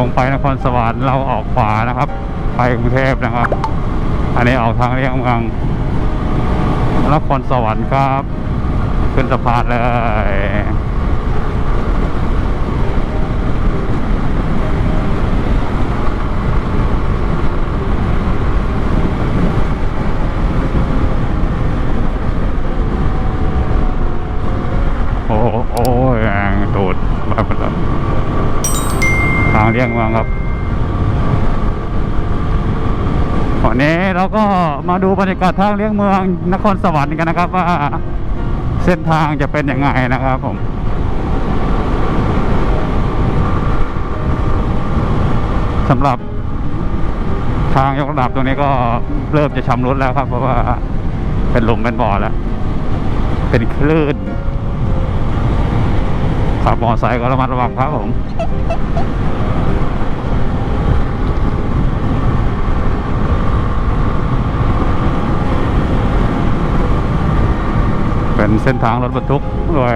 รงไปนครสวรรค์เราออกขวานะครับ ไปกรุงเทพนะครับ อันนี้ออกทางเลี่ยงเมืองนครสวรรค์ครับ ขึ้นสะพานเลย โอ้โหโอ้ยแรงตูดมาเป็นแบบทาง เลี่ยงเมืองครับวันนี้เราก็มาดูบรรยากาศทางเลี่ยงเมืองนครสวรรค์กันนะครับว่าเส้นทางจะเป็นยังไงนะครับผมสำหรับทางยกระดับตรงนี้ก็เริ่มจะชำรุดแล้วครับ เพราะว่าเป็นหลุมเป็นบ่อแล้ว เป็นคลื่นขับมอไซค์ก็ระมัดระวังครับผม เส้นทางรถบรรทุกด้วย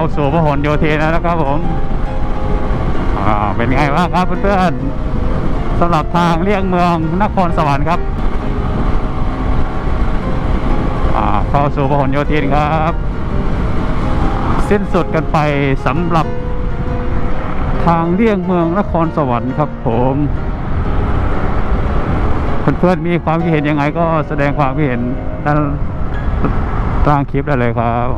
นะฮะสู่พหลโยธินแล้วนะครับผมอ่าเป็นไงบ้างครับเพื่อนๆสำหรับทางเลี่ยงเมืองนครสวรรค์ครับอ่าเข้าสู่พหลโยธินครับ สิ้นสุดกันไปสำหรับทางเลี่ยงเมืองนครสวรรค์ครับผมเพื่อนๆมีความคิดเห็นยังไงก็แสดงความคิดเห็นด้านล่างคลิปได้เลยครับ